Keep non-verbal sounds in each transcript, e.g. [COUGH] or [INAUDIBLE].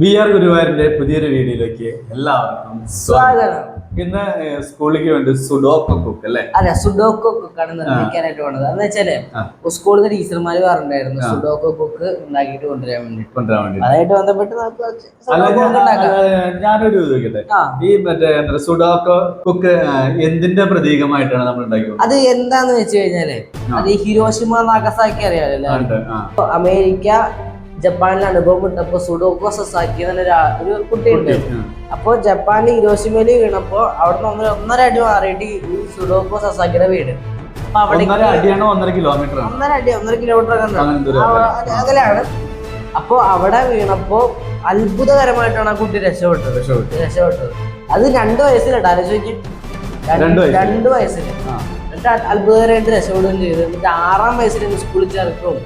B R ഗുരുവായൂരിന്റെ പുതിയൊരു വീഡിയോയിലേക്ക് എല്ലാവർക്കും സ്വാഗതം. ഇന്ന് സ്കൂളിലേക്ക് വേണ്ടി സുഡോക്കോ കുക്ക് അല്ലേ? അതെ സുഡോക്കോ കുക്കാണ് നിർമ്മിക്കാനായിട്ട് വേണ്ടത് എന്ന് വെച്ചാൽ. സ്കൂളിൽ നിന്ന് ടീച്ചർമാര് പറഞ്ഞിട്ടുണ്ടായിരുന്നു. സുഡോക്കോ കുക്ക് ഉണ്ടാക്കിയിട്ട് കൊണ്ടുവരാൻ വേണ്ടിട്ട്. കൊണ്ടുവരാൻ വേണ്ടി അതായിട്ട് ബന്ധപ്പെട്ട് ഞാനൊരു ചോദിക്കട്ടെ? ഈ മറ്റേ സുഡോക്കോ കുക്ക് എന്തിന്റെ പ്രതീകമായിട്ടാണ് നമ്മൾ ഉണ്ടാക്കിയത്? അത് എന്താന്ന് വെച്ച് കഴിഞ്ഞാൽ അത് ഹിരോഷിമ നാഗസാക്കി ഉണ്ട്, അമേരിക്ക ജപ്പാനിൽ അനുഭവം കിട്ടപ്പോ സുഡോക്കോ സസാക്കി എന്ന ഒരു കുട്ടിയുണ്ട്. ഉം. അപ്പൊ ജപ്പാനിൽ ഹിരോഷിമയിൽ വീണപ്പോ അവിടെ നിന്ന് ഒന്നര അടി മാറിയിട്ട് ഈ സുഡോക്കോ സസാക്കിയുടെ വീട്. അപ്പൊ ഒന്നര അവിടെ അടിയാണോ ഒന്നര കിലോമീറ്റർ ഒന്നര അടി ഒന്നര കിലോമീറ്റർ അകലാണ് അപ്പോ അവിടെ വീണപ്പോ അത്ഭുതകരമായിട്ടാണ് ആ കുട്ടി രക്ഷപ്പെട്ടത്. രക്ഷപ്പെട്ടു. രക്ഷപ്പെട്ടത്. അത് രണ്ടു വയസ്സിലുണ്ട്. ആലോചിക്ക് രണ്ടു വയസ്സിൽ. എന്നിട്ട് അത്ഭുതകരമായിട്ട് രക്ഷപ്പെടുകയും ചെയ്തു. എന്നിട്ട് ആറാം വയസ്സിൽ സ്കൂളിൽ ചേർക്കും.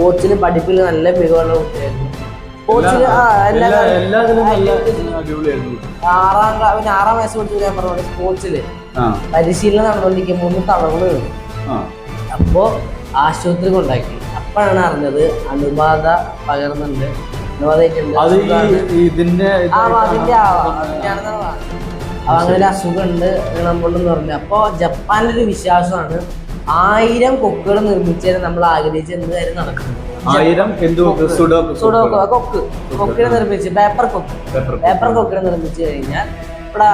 സ്പോർട്സിലും പഠിപ്പിൽ നല്ല മികവുള്ള കുട്ടിയായിരുന്നു. സ്പോർട്സിൽ ആറാം ക്ലാ- പിന്നെ ആറാം വയസ്സ് പഠിച്ചു ഞാൻ പറഞ്ഞു സ്പോർട്സിൽ പരിശീലനം നടന്നുകൊണ്ടിരിക്കുമ്പോൾ ഒന്ന് തളർന്നു വീണു അപ്പോൾ അപ്പോ ആശുപത്രി കൊണ്ടാക്കി അപ്പോഴാണ് അറിഞ്ഞത് അണുബാധ പകർന്നുണ്ട്. അപ്പൊ അങ്ങനെ ഒരു അസുഖമുണ്ട് നമ്മളെന്ന് പറഞ്ഞു. അപ്പൊ ജപ്പാനിലൊരു വിശ്വാസമാണ് ആയിരം കൊക്കുകൾ നിർമ്മിച്ചാൽ നമ്മൾ ആഗ്രഹിച്ച എന്ത് കാര്യം നടക്കും ആയിരം സുഡോക്ക് കൊക്ക്? കൊക്കിനെ നിർമ്മിച്ച് പേപ്പർ കൊക്ക്. പേപ്പർ കൊക്കിനെ നിർമ്മിച്ചു കഴിഞ്ഞാൽ ഇവിടെ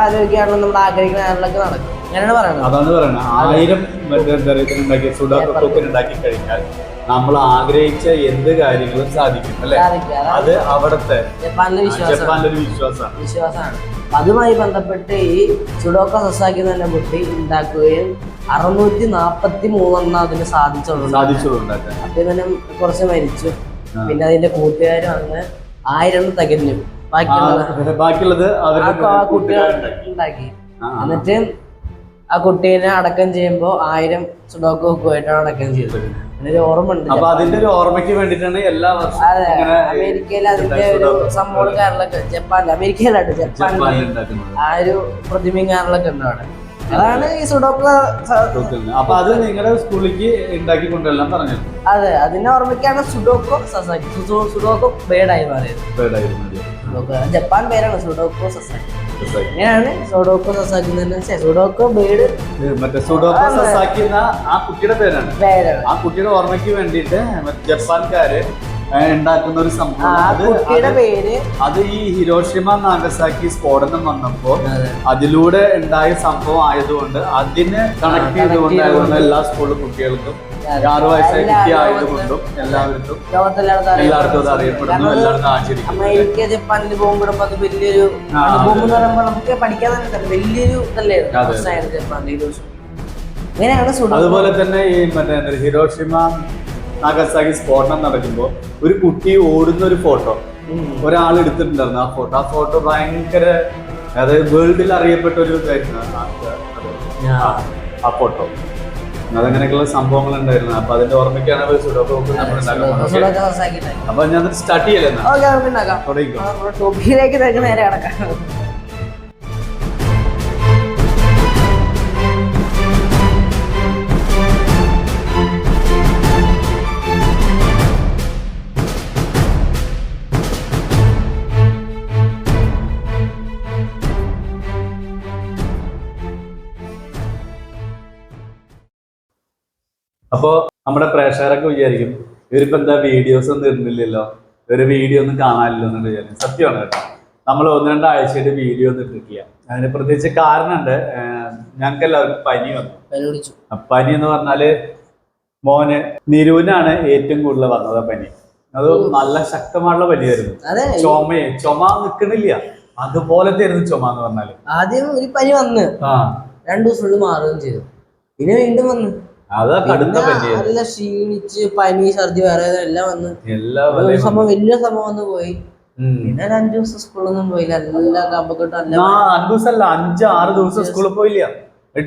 ആരോഗ്യമാണല്ലോ നമ്മൾ ആഗ്രഹിക്കുന്ന കാര്യങ്ങളൊക്കെ നടക്കും. അങ്ങനെയാണ് പറയുന്നത്. അതാണ് പറയുന്നത്. ആയിരം ഉണ്ടാക്കി സുഡോക്കോ കുക്കിന് ഉണ്ടാക്കി കഴിഞ്ഞാൽ നമ്മൾ ആഗ്രഹിച്ച എന്ത് കാര്യങ്ങളും സാധിക്കും അല്ലെ? അത് അവിടുത്തെ ജപ്പാനിലെ വിശ്വാസമാണ്. വിശ്വാസമാണ്. അതുമായി ബന്ധപ്പെട്ട് ഈ സുഡോക്ക സസാക്കി തന്നെ കുട്ടി ഉണ്ടാക്കുകയും അറുന്നൂറ്റി നാപ്പത്തി മൂന്നെണ്ണം അതിന് സാധിച്ചുള്ളൂ അപ്പം തന്നെ കുറച്ച് മരിച്ചു. പിന്നെ അതിന്റെ കൂട്ടുകാരും അങ്ങ് ആയിരം തികഞ്ഞു. ബാക്കിയുള്ളത്. ഉണ്ടാക്കി. എന്നിട്ട് ആ കുട്ടീനെ അടക്കം ചെയ്യുമ്പോൾ ആയിരം സുഡോക്ക് വെക്കുമായിട്ടാണ് അടക്കം ചെയ്തത്. ഒരു ഓർമ്മ ഉണ്ട് അപ്പൊ അതിന്റെ ഒരു ഓർമ്മയ്ക്ക് വേണ്ടിട്ടാണ് എല്ലാ വർഷവും അതെ ഇങ്ങനെ അമേരിക്കയിൽ അതിന്റെ ഒരു സംഭവം കാരണമൊക്കെ ജപ്പാനിൽ അമേരിക്കയിലാണ് ജപ്പാനിൽ ഉണ്ടാക്കുന്നത്. ആ ഒരു പ്രതിമയും കാരണമൊക്കെ ഉണ്ട് അവിടെ അതാണ് ഈ സുഡോക്ക. അപ്പൊ അത് നിങ്ങളുടെ സ്കൂളിലേക്ക് ഉണ്ടാക്കി കൊണ്ടുവരാൻ പറഞ്ഞു അതെ അതിനെ ഓർമ്മയ്ക്കാണ് സുഡോക്കോ സസാക്കി. സുഡോ- സുഡോക്കോ ബേഡായി മാറിയത്. സുഡോക്കോ ജപ്പാൻ പേരാണ് സുഡോക്കോ സസാക്കി. അങ്ങനെയാണ് സോഡോക്കോ സസാക്കി ഛെ, ബേഡ്. മറ്റേ സുഡോക്കോ സസാക്കി എന്ന ആ കുട്ടിയുടെ പേരാണ്. പേരാണ്. ആ കുട്ടിയുടെ ഓർമ്മയ്ക്ക് വേണ്ടിയിട്ട് ജപ്പാൻകാര് ഉണ്ടാക്കുന്ന ഒരു സംഭവം. പേര്. അത് ഈ ഹിരോഷിമ നാഗസാക്കി സ്ഫോടനം വന്നപ്പോ അതെ. അതിലൂടെ ഉണ്ടായ സംഭവം ആയതുകൊണ്ട് അതിന് കണക്ട് ചെയ്തുകൊണ്ടായതുകൊണ്ട് എല്ലാ സ്കൂളിലും കുട്ടികൾക്കും. ആറു വയസ്സായ കുട്ടി ആയതുകൊണ്ടും എല്ലാവർക്കും എല്ലായിടത്തും അത്. അറിയപ്പെടുന്നു. എല്ലായിടത്തും ആചരിക്കുന്നു. അമേരിക്ക ജപ്പാനിൽ പോകുമ്പോഴും അത് വലിയൊരു അനുഭവം എന്ന് പറയുമ്പോൾ നമുക്ക് പഠിക്കാൻ തന്നെ. വലിയൊരു ഇതല്ലേ. പ്രശ്നമായിരുന്നു ജപ്പാനിൽ അതുപോലെ തന്നെ ഈ മറ്റേ ഹിരോഷിമ നാഗസാക്കി സ്ഫോടനം നടക്കുമ്പോൾ ഒരു കുട്ടി ഓടുന്ന ഒരു ഫോട്ടോ. ഒരാൾ എടുത്തിട്ടുണ്ടായിരുന്നു ആ ഫോട്ടോ. ആ ഫോട്ടോ ഭയങ്കര അതായത് വേൾഡിൽ അറിയപ്പെട്ട ഒരു ഇതായിരുന്നു ആ ഫോട്ടോ. അതങ്ങനെയൊക്കെയുള്ള സംഭവങ്ങൾ ഉണ്ടായിരുന്നു അപ്പൊ അതിന്റെ ഓർമ്മയ്ക്കാണ് ഒരു സുഡോക്കോ നമ്മൾ അപ്പൊ ഞാൻ സ്റ്റാർട്ട് ചെയ്യലെന്നാ ടോപ്പിക്കിലേക്ക് നേരെ കടക്കാം. അപ്പോ നമ്മുടെ പ്രേക്ഷകരൊക്കെ വിചാരിക്കും ഇവരിപ്പോ എന്താ വീഡിയോസ് ഒന്നും ഇടുന്നില്ലല്ലോ ഒരു വീഡിയോ ഒന്നും കാണാനില്ലോ എന്ന് വിചാരിക്കും. സത്യമാണ് കേട്ടോ. നമ്മൾ ഒന്ന് രണ്ടാഴ്ചയായിട്ട് വീഡിയോ ഒന്നും ഇട്ടിട്ടില്ല. അതിന് പ്രത്യേകിച്ച് കാരണമുണ്ട് ഞങ്ങൾക്ക് എല്ലാവർക്കും പനി വന്നു. പനി എന്ന് പറഞ്ഞാൽ മോന് നിരൂനാണ് ഏറ്റവും കൂടുതൽ വന്നത് പനി. അത് നല്ല ശക്തമായുള്ള പനിയായിരുന്നു. ചുമയെ ചുമ നിൽക്കണില്ല അതുപോലെ ആയിരുന്നു ചുമ എന്ന് പറഞ്ഞാൽ. ആദ്യം ഒരു പനി വന്ന്. ആ. രണ്ടു ദിവസം മാറുകയും ചെയ്തു. പിന്നെ വീണ്ടും വന്നു. അതാ കടുത്ത പനിയായിരുന്നു നല്ല ക്ഷീണിച്ച് പനി ഛർദി വേറെ എല്ലാം വന്ന്. എല്ലാ സംഭവം വലിയ സംഭവം വന്ന് പോയി. പിന്നെ ഒരു അഞ്ചു ദിവസം സ്കൂളൊന്നും പോയില്ല. എല്ലാ കമ്പക്കെട്ട് അഞ്ച് ദിവസമല്ല അഞ്ച് ആറ് ദിവസം സ്കൂളിൽ പോയില്ല.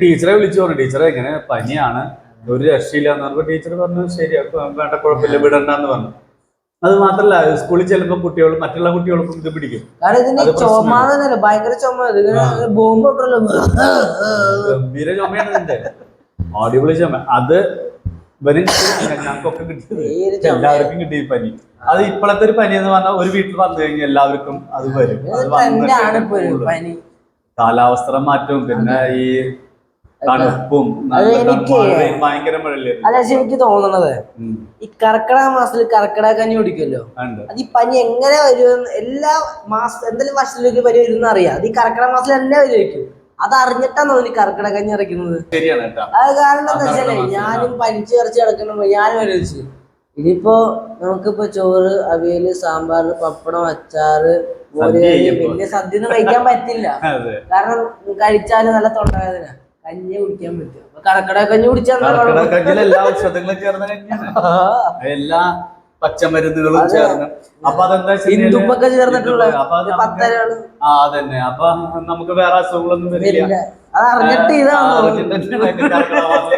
ടീച്ചറെ വിളിച്ചു പറഞ്ഞു ടീച്ചറെ ഇങ്ങനെ പനിയാണ് ഒരു രക്ഷയില്ല എന്ന് പറഞ്ഞപ്പോ ടീച്ചർ പറഞ്ഞു ശരി അപ്പൊ വേണ്ട കുഴപ്പമില്ല വിടണ്ടെന്ന് പറഞ്ഞു. അത് മാത്രല്ല സ്കൂളിൽ ചെല്ലുമ്പോൾ കുട്ടികൾ മറ്റുള്ള കുട്ടികൾക്കും ഇത് പിടിക്കും. ഭയങ്കര ചുമ. ബോംബ് ഗംഭീര ചുമയാണ് ഇതിന്റെ. അടിപൊളി ചുമ അത് ഞങ്ങൾക്കൊക്കെ കിട്ടിയത്. എല്ലാവർക്കും കിട്ടി പനി. അത് ഇപ്പോഴത്തെ ഒരു പനി എന്ന് പറഞ്ഞാൽ ഒരു വീട്ടിൽ വന്നു കഴിഞ്ഞാൽ എല്ലാവർക്കും അത് വരും. അത് കാലാവസ്ഥ മാറ്റവും പിന്നെ ഈ തണുപ്പും ഭയങ്കര മഴയില്ലേ? അല്ല എനിക്ക് തോന്നണത്. ഈ കർക്കിടക മാസത്തിൽ കർക്കിടക കഞ്ഞി കുടിക്കുമല്ലോ? അത് ഈ പനി എങ്ങനെ വരുമെന്ന് എല്ലാ മാസം എന്തെങ്കിലും വർഷത്തിലേക്ക് പനി വരും അറിയാം. അത് ഈ കർക്കിടക മാസത്തിൽ തന്നെ വരുമായിരിക്കും. അത് അറിഞ്ഞിട്ടാണ് തോന്നി കർക്കിടക കഞ്ഞി ഇറക്കുന്നത്? അത് കാരണം എന്താ വെച്ചാലേ ഞാനും പനിച്ച് ഇറച്ചി കിടക്കണ ഞാനും ആലോചിച്ചു. ഇനിയിപ്പോ നമുക്കിപ്പോ ചോറ് അവിയൽ സാമ്പാർ പപ്പടം അച്ചാറ് വലിയ സദ്യ ഒന്നും കഴിക്കാൻ പറ്റില്ല. [LAUGHS] കാരണം കഴിച്ചാൽ നല്ല തൊണ്ടവേദന. കഞ്ഞി കുടിക്കാൻ പറ്റും. കടക്കട കഞ്ഞി കുടിച്ചാൽ എല്ലാ ഔഷധങ്ങളും ചേർന്ന കഞ്ഞിയാണ്. [LAUGHS] എല്ലാ പച്ചമരുന്നുകളും. ചേർന്ന്. അപ്പൊ അതെന്താ ഹിന്ദുപ്പൊക്കെ ചേർന്നിട്ടുള്ള അപ്പൊ അത് നമുക്ക് പത്തരകൾ ആ അതന്നെ. അപ്പൊ നമുക്ക് വേറെ അസുഖങ്ങളൊന്നും വരില്ല. വരില്ല. അത് അറിഞ്ഞിട്ട് ഇതാണ്?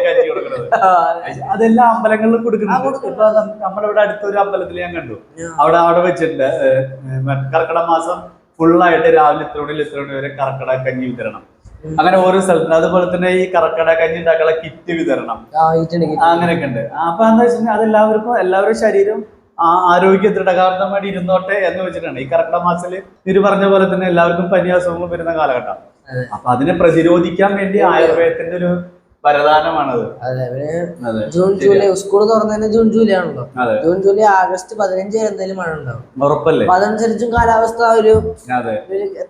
കഞ്ഞി കൊടുക്കുന്നത് ആ, അതെല്ലാം അമ്പലങ്ങളിലും ആ, കൊടുക്കുന്നുണ്ട് കൊടുക്കും. ഇപ്പൊ നം- നമ്മുടെ ഇവിടെ അടുത്തൊരു അമ്പലത്തിൽ ഞാൻ കണ്ടു. ആ. അവിടെ അവിടെ വെച്ചിട്ടുണ്ട്. ഏഹ്, കർക്കിടക മാസം ഫുള്ളായിട്ട് രാവിലെ ഇത്ര മണി ഇത്ര മണി വരെ കർക്കിടക കഞ്ഞി വിതരണം. അങ്ങനെ ഓരോ സ്ഥലത്തിന് അതുപോലെ തന്നെ ഈ കർക്കിടക കഞ്ഞി ഉണ്ടാക്കാനുള്ള കിറ്റ് വിതരണം. ആ, ഈറ്റുണ്ടെങ്കിൽ. അങ്ങനെയൊക്കെ ഉണ്ട്. അപ്പൊ എന്താ വെച്ചാൽ അതെല്ലാവർക്കും എല്ലാവരുടെ ശരീരം ആ- ആരോഗ്യ ദൃഢകാരണമായിട്ട് ഇരുന്നോട്ടെ എന്ന് വെച്ചിട്ടാണ്. ഈ കർക്കിടക മാസത്തിൽ ഇരു പറഞ്ഞ പോലെ തന്നെ എല്ലാവർക്കും പനി അസുഖങ്ങളും വരുന്ന കാലഘട്ടം. അപ്പൊ അതിനെ പ്രതിരോധിക്കാൻ വേണ്ടി ആയുർവേദത്തിന്റെ ഒരു വരദാനമാണത്. ജൂൺ ജൂലൈ സ്കൂൾ തുറന്നതിന് ജൂൺ ജൂലൈ ആണല്ലോ. ജൂൺ ജൂലൈ ആഗസ്റ്റ് പതിനഞ്ച് എന്തെങ്കിലും മഴ ഉണ്ടാവും. ഉറപ്പല്ലേ? അതനുസരിച്ചും കാലാവസ്ഥ ഒരു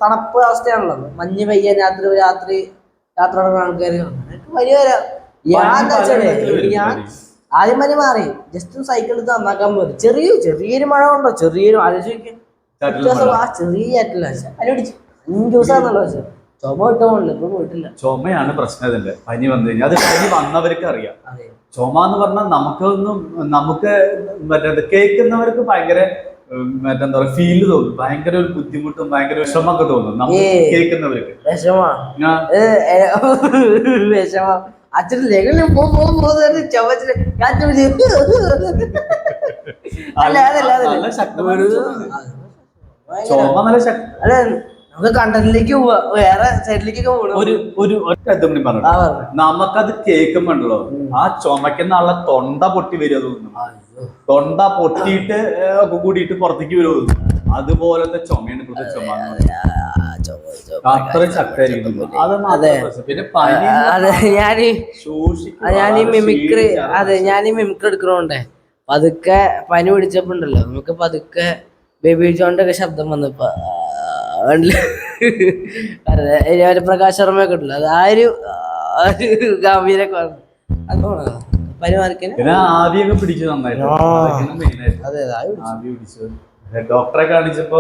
തണുപ്പ് അവസ്ഥയാണല്ലോ. മഞ്ഞ് പെയ്യ രാത്രി രാത്രി യാത്ര ആൾക്കാർ വലിയ വരാം. ഞാൻ ഞാൻ. ആദ്യം പനി മാറി. ജസ്റ്റ് സൈക്കിൾ എടുത്ത് നന്നാക്കാൻ പോയി ചെറിയ ചെറിയൊരു മഴ ഉണ്ടോ? ചെറിയൊരു ആലോചിക്കും. ആ ചെറിയ അഞ്ചു ദിവസമാണല്ലോ പക്ഷെ ചുമ വിട്ട ഇപ്പൊ പോയിട്ടില്ല. ചുമയാണ് പ്രശ്നം ഇതിന്റെ പനി വന്നു കഴിഞ്ഞാൽ അത് പനി വന്നവർക്ക് അറിയാം. ചുമ എന്ന് പറഞ്ഞാൽ നമുക്കൊന്നും നമുക്ക് മറ്റേ കേൾക്കുന്നവർക്ക് ഭയങ്കര മറ്റെന്താ പറയുക ഫീൽ തോന്നും. ഭയങ്കര ഒരു ബുദ്ധിമുട്ടും ഭയങ്കര വിഷമൊക്കെ തോന്നും. നമുക്ക്. കേൾക്കുന്നവർക്ക്. വിഷമാ. ഞാൻ ചോദിച്ചു അല്ല അതല്ല അതല്ല. അല്ല നമുക്ക് കണ്ടന്റിലേക്ക് പോവാ വേറെ സൈഡിലേക്കൊക്കെ ഒരു ഒരു ഒറ്റ കൂടി പറഞ്ഞു. നമുക്കത് കേൾക്കുമ്പോണ്ടല്ലോ ആ ചുമക്കുന്ന ആളെ തൊണ്ട പൊട്ടി വരിക തോന്നുന്നു. തൊണ്ട പൊട്ടിയിട്ട് ഒക്കെ കൂടിയിട്ട് പുറത്തേക്ക് വരും അതുപോലത്തെ ചുമയാണ് ഇപ്പോഴത്തെ ചുമ അത്. അതെ ഞാൻ ഞാൻ ഈ മിമിക്രി അതെ ഞാൻ ഈ മിമിക്രി എടുക്കണോണ്ടേ? പതുക്കെ പനി പിടിച്ചപ്പോ ഉണ്ടല്ലോ നമുക്ക് പതുക്കെ ബേബി ജോണിന്റെ ഒക്കെ ശബ്ദം വന്നപ്പോ? അതെ പ്രകാശ് പ്രകാശ് ശർമ്മയൊക്കെ ഉണ്ടല്ലോ. അത് ആ ഒരു ഗാംഭീരൊക്കെ പിടിച്ചു നന്നായിട്ട്. ഡോക്ടറെ കാണിച്ചപ്പോ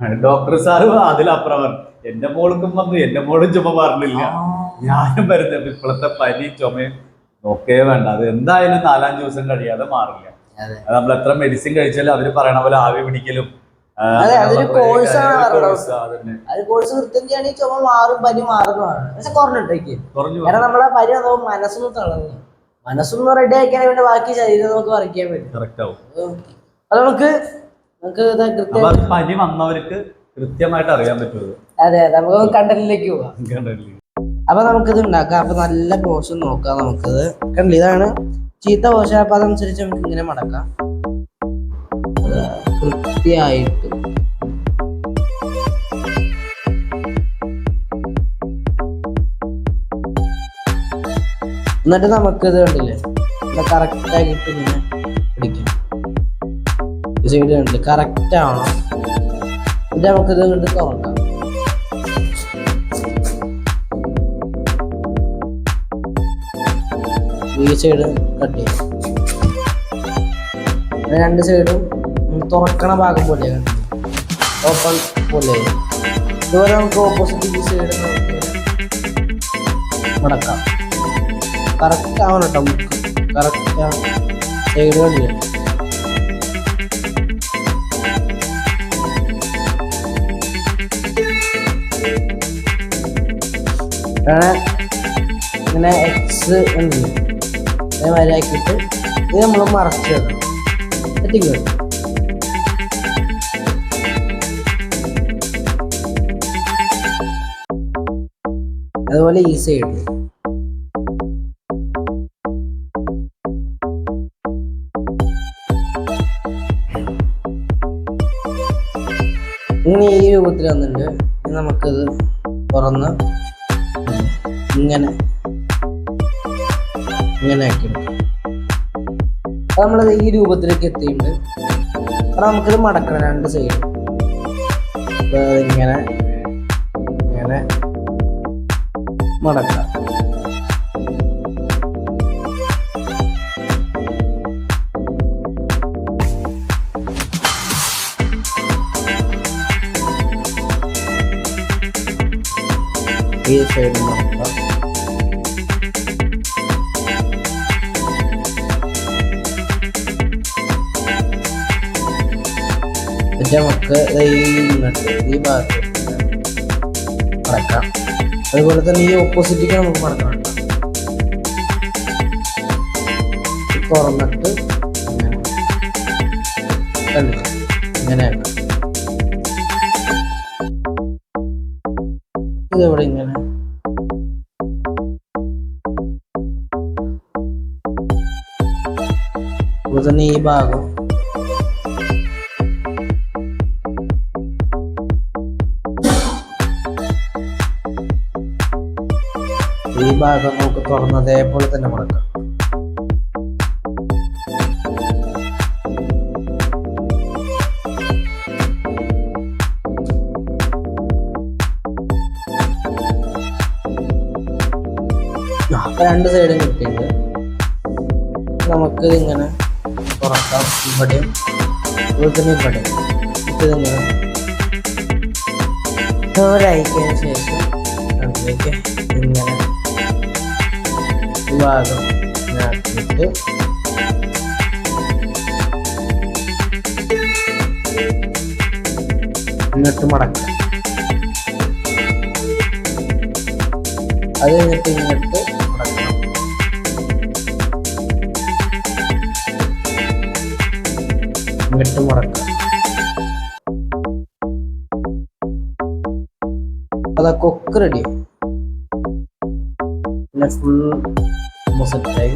ഡോക്ടർ സാറ് അതിലപ്പുറം എന്റെ മോൾക്കും വന്നു എന്റെ മോളും ചുമ പറഞ്ഞില്ല. ഞാനും വരുന്നത് ഇപ്പോഴത്തെ പനി ചുമയും നോക്കേ വേണ്ട. അത് എന്തായാലും നാലാം ദിവസം കഴിയാതെ മാറില്ല. നമ്മൾ എത്ര മെഡിസിൻ കഴിച്ചാലും അവർ പറയണ പോലെ ആവി പിടിക്കലും കോഴ്സ് ചുമ മാറും പനി മാറുന്നതാണ്. പക്ഷെ കുറഞ്ഞിട്ടേക്ക് കുറഞ്ഞു കാരണം നമ്മളെ പനി മനസ്സൊന്നും തളർന്നു മനസ്സൊന്ന് റെഡി ആക്കാൻ വേണ്ടി ബാക്കി ശരീരം നമുക്ക് വരയ്ക്കാൻ പറ്റും. അത് നമുക്ക് നമുക്ക് പനി വന്നവർക്ക് കൃത്യമായിട്ട് അറിയാൻ പറ്റുമത് അതെ അതെ. നമുക്ക് കണ്ടലിലേക്ക് പോവാം. കണ്ടില്ലേ അപ്പൊ നമുക്കിത് ഉണ്ടാക്കാം. അപ്പൊ നല്ല പോഷൻ നോക്കാം നമുക്കിത്. കണ്ടില്ല? ഇതാണ് ചീത്ത പോഷൻ അപ്പൊ അതനുസരിച്ച് നമുക്ക് ഇങ്ങനെ മടക്കാം. കൃത്യമായിട്ട്. എന്നിട്ട് നമുക്കിത് കണ്ടില്ലേ? കറക്റ്റ് ആയിട്ട് ഇങ്ങനെ പിടിക്കാം കണ്ടില്ലേ കറക്റ്റ് ആവണം എന്നിട്ട് നമുക്കിത് കണ്ട് തുറക്കാം. ഈ സൈഡ് കട്ട് ചെയ്യും. രണ്ട് സൈഡും തുറക്കണ ഭാഗം പോലെ ഓപ്പൺ പോലെ ഇതുപോലെ നമുക്ക് ഓപ്പോസിറ്റ് ഈ സൈഡ് മടക്കാം. കറക്റ്റ് ആവണം കേട്ടോ കറക്റ്റ് സൈഡ് കണ്ടില്ല അങ്ങനെ ഇങ്ങനെ എക്സ് ഉണ്ട്. അതേമാതിരി ആക്കിയിട്ട് ഇത് നമ്മൾ മറച്ച് വെക്കണം. സെറ്റിംഗ് അതുപോലെ ഈസി ആയിട്ട് ഇങ്ങനെ ഈ രൂപത്തിൽ വന്നിട്ടുണ്ട്. നമുക്കത് തുറന്ന് ഇങ്ങനെ. ഇങ്ങനെ ആക്കി നമ്മളത് ഈ രൂപത്തിലേക്ക് എത്തിയിട്ടുണ്ട്. അപ്പൊ നമുക്കിത് മടക്കണം രണ്ട് സൈഡ് ഇങ്ങനെ ഇങ്ങനെ മടക്കാം. ഈ സൈഡ് എന്നിട്ട് നമുക്ക് ഈ ഭാഗത്ത് മടക്കാം. അതുപോലെ തന്നെ ഈ ഓപ്പോസിറ്റിക്ക് നമുക്ക് മറക്കാം തുറന്നിട്ട് ഇങ്ങനെ ഇതെവിടെ ഇങ്ങനെ? അതുപോലെ തന്നെ ഈ ഭാഗം ഈ ഭാഗം നമുക്ക് തുറന്ന് അതേപോലെ തന്നെ മടക്കാം. രണ്ട് സൈഡും കിട്ടിയിട്ട് നമുക്ക് ഇങ്ങനെ തുറക്കാം. ഇവിടെയും അതുപോലെ ഇവിടെയും ഇതിങ്ങനെ ഒരയക്കിയതിന് ശേഷം ഇങ്ങനെ ഭാഗം ആക്കിയിട്ട് ഇങ്ങോട്ട് മടക്കാം. അത് കഴിഞ്ഞിട്ട് ഇങ്ങോട്ട് മടക്കണം ഇങ്ങോട്ട് മടക്കാം. അതാ കൊക്ക് റെഡി പിന്നെ ഫുൾ സെറ്റായി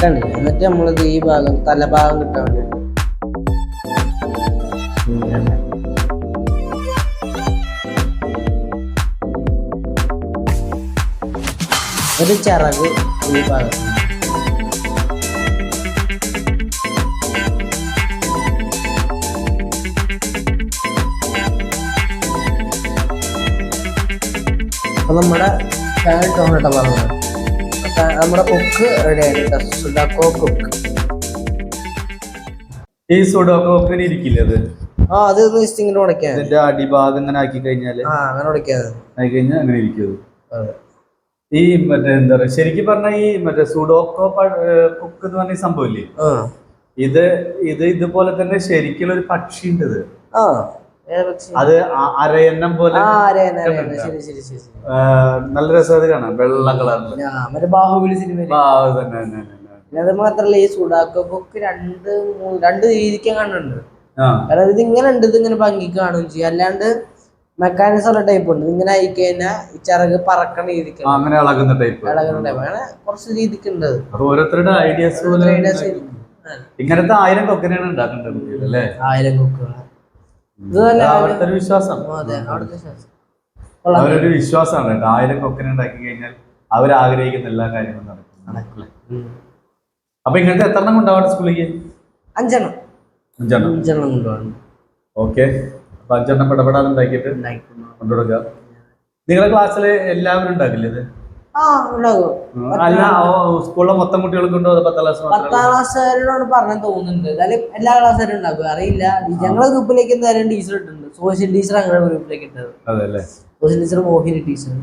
കണ്ടില്ലേ? എന്നിട്ട് നമ്മളിത് ഈ ഭാഗം തലഭാഗം കിട്ടാൻ വേണ്ടിയിട്ട് ചിറക് ഈ ഭാഗം. അപ്പൊ നമ്മുടെ ഫാൻ ടോണട്ടോ പറഞ്ഞത് നമ്മുടെ കുക്ക് റെഡിയാണ് സുഡാക്കോ കുക്ക് ഈ സുഡോക്കോ ഒക്കെ ഇരിക്കില്ലേ അത്? ആ അത് ഇങ്ങനെ ഉടയ്ക്കാൻ ഇതിന്റെ അടിഭാഗം ഇങ്ങനെ ആക്കി കഴിഞ്ഞാൽ? ആ അങ്ങനെ ഉടയ്ക്കാൻ ആക്കി കഴിഞ്ഞാൽ അങ്ങനെ ഇരിക്കും അതെ. ഈ മറ്റേ എന്താ പറയാ ശരിക്കും പറഞ്ഞ ഈ മറ്റേ സുഡോക്കോ കുക്ക് എന്ന് പറഞ്ഞ സംഭവില്ലേ ഇത് ഇത് ഇതുപോലെ തന്നെ ശരിക്കുള്ള ഒരു പക്ഷി ഉണ്ട് ഇത്? അത് അരയന്നം പോലെ നല്ല രസം കാണാം വെള്ള കളറിൽ ബാഹുബലി സിനിമ തന്നെ അത് മാത്രല്ല ഈ സുഡാക്കോ ബുക്ക് രണ്ട് രണ്ട് രീതിക്ക് കാണുന്നുണ്ട് കാരണം ഇത് ഇങ്ങനെ ഉണ്ട് ഇത് ഇങ്ങനെ ഭംഗി കാണുകയും ചെയ്യും. അല്ലാണ്ട് മെക്കാനിസം ഉള്ള ടൈപ്പ് ഉണ്ട്. ഇങ്ങനെ ആയി കഴിഞ്ഞാൽ ഈ ചിറക് പറക്കണ രീതിക്ക് അങ്ങനെ ഇളകുന്ന ടൈപ്പ് ഇളകുന്ന ടൈപ്പ് അങ്ങനെ കുറച്ച് രീതിക്ക് ഉണ്ട് അത്. ഓരോരുത്തരുടെ ഐഡിയാസ് പോലെ. ഇങ്ങനത്തെ ആയിരം കൊക്കനെയാണ് ഉണ്ടാക്കേണ്ടത് അല്ലേ? ആയിരം കുക്കുകൾ അവിടുത്തെ വിശ്വാസം. അവരൊരു വിശ്വാസമാണ്. കേട്ടോ ആയിരം കൊക്കനെ ഉണ്ടാക്കി കഴിഞ്ഞാൽ അവർ ആഗ്രഹിക്കുന്ന എല്ലാ കാര്യങ്ങളും നടക്കും. അപ്പൊ ഇങ്ങനത്തെ എത്ര എണ്ണം ഉണ്ടാവട്ടെ സ്കൂളിലേക്ക്? അഞ്ചെണ്ണം. അഞ്ചെണ്ണം. അഞ്ചെണ്ണം കൊണ്ടുപോകണം ഓക്കെ. അഞ്ചെണ്ണം പെടപെടാതെ ഉണ്ടാക്കിയിട്ട് കൊണ്ടുകൊടുക്കുക. നിങ്ങളുടെ ക്ലാസ്സിൽ എല്ലാവരും ഉണ്ടാക്കില്ലേ ഇത്? അല്ല സ്കൂളിലെ മൊത്തം കുട്ടികൾക്ക് ഉണ്ടോ അതോ പത്താം ക്ലാസ് പത്താം ക്ലാസ്സുകാരോട് പറഞ്ഞു തോന്നുന്നുണ്ട്. എന്നാലും എല്ലാ ക്ലാസ്സുകാരും ഉണ്ടാക്കും. അറിയില്ല. ഞങ്ങളെ ഗ്രൂപ്പിലേക്ക് എന്തായാലും ടീച്ചർ ഇട്ടുണ്ട് സോഷ്യൽ ടീച്ചർ അങ്ങനെ ഗ്രൂപ്പിലേക്ക് ഇട്ടത്. സോഷ്യൽ ടീച്ചർ മോഹിനി ടീച്ചർ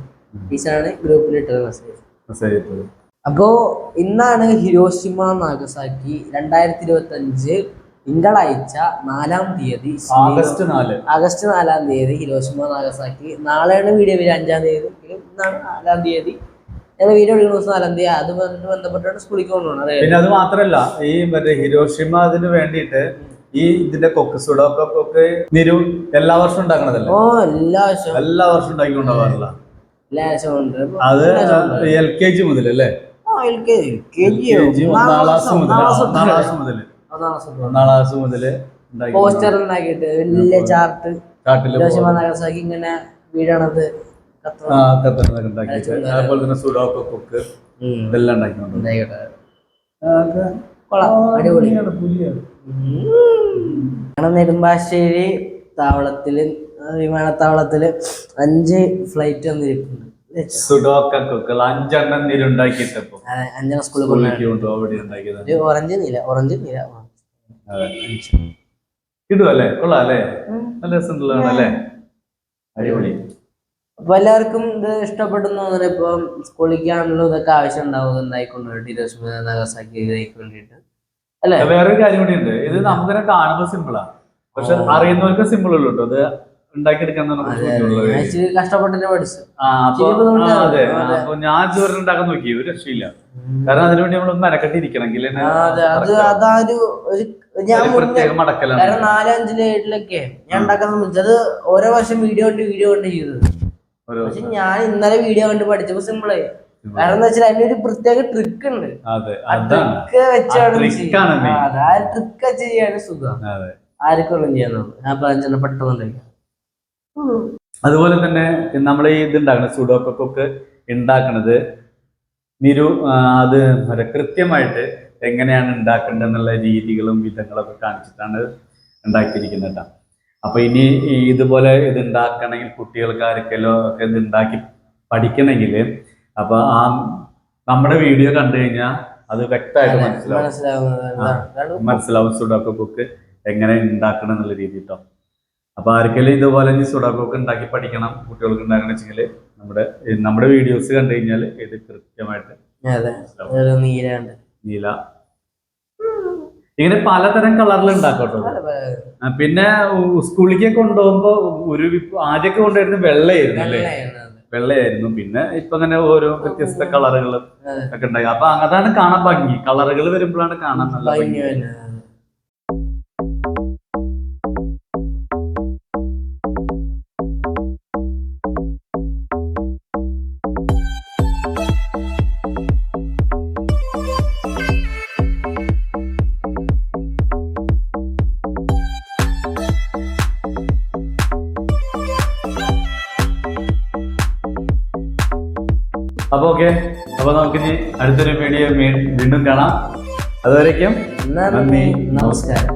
ടീച്ചറാണ് ഗ്രൂപ്പിൽ ഇട്ടത് മെസ്സേജ്. അപ്പോ ഇന്നാണ് ഹിരോഷിമ നാഗസാക്കി രണ്ടായിരത്തി ഇരുപത്തി അഞ്ച് തിങ്കളാഴ്ച നാലാം തീയതി ആഗസ്റ്റ് നാല്. ആഗസ്റ്റ് നാലാം തീയതി ഹിരോഷിമ നാഗസാക്കി. നാളെയാണ് വീഡിയോ വരിക. അഞ്ചാം തീയതി. ഇന്നാണ് നാലാം തീയതി. ഞങ്ങൾ വീഡിയോ എടുക്കുന്ന ദിവസം നാലാം തീയതി. അതുമായിട്ട് ബന്ധപ്പെട്ടാണ് സ്കൂളിൽ കൊണ്ടുപോകുന്നത് പിന്നെ അത് മാത്രമല്ല ഈ മറ്റേ ഹിരോഷിമ അതിന് വേണ്ടിയിട്ട് ഈ ഇതിന്റെ കൊക്ക് സുഡോക്കൊക്കെ നിരു എല്ലാ വർഷവും ഉണ്ടാക്കണതല്ലേ? ഓ എല്ലാ വർഷവും. എല്ലാ ആവശ്യവും ഉണ്ട്. അത് എൽ കെ ജി മുതൽ അല്ലേ എൽ കെ ജി. ഒന്നാം ക്ലാസ് മുതൽ ഒന്നാം ക്ലാസ് മുതൽ ഒന്നാം ക്ലാസ് മുതൽ ഉണ്ടാക്കി പോസ്റ്റർ ഉണ്ടാക്കിയിട്ട് വലിയ ചാർട്ട് ഹിരോഷിമ നാഗസാക്കി ഇങ്ങനെ വീഴണത് അതുപോലെ തന്നെ സുഡോക്കോ കൊക്ക് ഇതെല്ലാം നെടുമ്പാശ്ശേരി താവളത്തിൽ വിമാനത്താവളത്തിൽ അഞ്ച് ഫ്ലൈറ്റ് വന്നിരിക്കുന്നുണ്ട്. അഞ്ചെണ്ണം നിരുണ്ടാക്കിയിട്ടപ്പോ അഞ്ചെണ്ണം സ്കൂളിൽ ഓറഞ്ച് നീല ഓറഞ്ച് നീല കിട്ടും അല്ലേ? കൊള്ളാം അല്ലേ? നല്ല രസമുള്ളതാണ് അല്ലേ? അടിപൊളി. അപ്പൊ എല്ലാവർക്കും ഇത് ഇഷ്ടപ്പെടുന്നു തോന്നുന്നു ഇപ്പൊ സ്കൂളിലേക്കാണല്ലോ ഇതൊക്കെ ആവശ്യം ഉണ്ടാവും ഉണ്ടായിക്കൊണ്ട് ഹിരോഷിമ നാഗസാക്കി ഇതായിക്ക് വേണ്ടിയിട്ട് അല്ലേ? വേറൊരു കാര്യം കൂടി ഉണ്ട്. ഇത് നമുക്ക് കാണുമ്പോൾ സിമ്പിളാ പക്ഷെ അറിയുന്നവർക്ക് സിമ്പിൾ ഉള്ളൂ കേട്ടോ അത് ഞാൻ കാര്യം. ഇച്ചിരി കഷ്ടപ്പെട്ടിട്ട് പഠിച്ചു. ആ, അപ്പൊ ഇച്ചിരി ബുദ്ധിമുട്ടാ. ആ, അതെ. അതെ. അപ്പൊ ഞാൻ ചോറ് ഉണ്ടാക്കാൻ നോക്കി. ഒരു രക്ഷയില്ല. കാരണം അതിനുവേണ്ടി നമ്മൾ മെനക്കെട്ടിരിക്കണമെങ്കിൽ ആ, പ്രത്യേക മടക്കലാണ്. കാരണം നാലഞ്ചിൽ ഏഴിലൊക്കെ ഞാൻ ഉണ്ടാക്കാൻ ശ്രമിച്ചത് ഓരോ വർഷം വീഡിയോ കണ്ട് വീഡിയോ കണ്ട് ചെയ്തത് പക്ഷെ ഞാൻ ഇന്നലെ വീഡിയോ കണ്ട് പഠിച്ചപ്പോ സിമ്പിളായി. കാരണം എന്താ വെച്ചാൽ അതിന്റെ ഒരു പ്രത്യേക ട്രിക്ക് ഉണ്ട്. ആ ട്രിക്ക് വെച്ചാണ് ആ. ട്രിക്ക് വെച്ച് ചെയ്യാൻ സുഖം. ആർക്കും ചെയ്യാൻ ഞാൻ പതിനഞ്ചെണ്ണം പെട്ടെന്നുണ്ടായി അതുപോലെ തന്നെ നമ്മൾ ഈ ഇത് ഉണ്ടാക്കുന്നത് സുഡോക്കൊക്കെ ഉണ്ടാക്കുന്നത് നിരു അത് കൃത്യമായിട്ട് എങ്ങനെയാണ് ഉണ്ടാക്കേണ്ടത് എന്നുള്ള രീതികളും വിധങ്ങളൊക്കെ കാണിച്ചിട്ടാണ് ഉണ്ടാക്കിയിരിക്കുന്നത് കേട്ടോ. അപ്പൊ ഇനി ഇതുപോലെ ഇത് ഉണ്ടാക്കണമെങ്കിൽ കുട്ടികൾക്ക് ആർക്കെല്ലോ ഒക്കെ ഇത് ഉണ്ടാക്കി പഠിക്കണമെങ്കിൽ അപ്പൊ ആ നമ്മുടെ വീഡിയോ കണ്ടു കഴിഞ്ഞാൽ അത് വ്യക്തമായിട്ട് മനസ്സിലാവും. മനസ്സിലാവും സുഡോക്കോ എങ്ങനെ ഉണ്ടാക്കണം എന്നുള്ള രീതി കേട്ടോ. അപ്പൊ ആർക്കെങ്കിലും ഇതുപോലെ ഇനി സുഡാക്കോക്ക് ഉണ്ടാക്കി പഠിക്കണം കുട്ടികൾക്ക് ഉണ്ടാക്കണം വെച്ചെങ്കിൽ നമ്മുടെ നമ്മുടെ വീഡിയോസ് കണ്ടു കഴിഞ്ഞാൽ ഇത് കൃത്യമായിട്ട് നീല ഇങ്ങനെ പലതരം കളറിൽ ഉണ്ടാക്കട്ടോ പിന്നെ സ്കൂളിലേക്ക് കൊണ്ടുപോകുമ്പോ ഒരു ആദ്യമൊക്കെ കൊണ്ടുവരുന്നത് വെള്ളയായിരുന്നു അല്ലേ? വെള്ളയായിരുന്നു പിന്നെ ഇപ്പൊ അങ്ങനെ ഓരോ വ്യത്യസ്ത കളറുകൾ. ഒക്കെ ഉണ്ടായി. അപ്പൊ അതാണ് കാണാൻ ഭംഗി. കളറുകൾ വരുമ്പോഴാണ് കാണാൻ നല്ല ഭംഗി അടുത്തൊരു വീഡിയോ വീണ്ടും കാണാം. അതുവരേക്കും നന്ദി. നമസ്കാരം.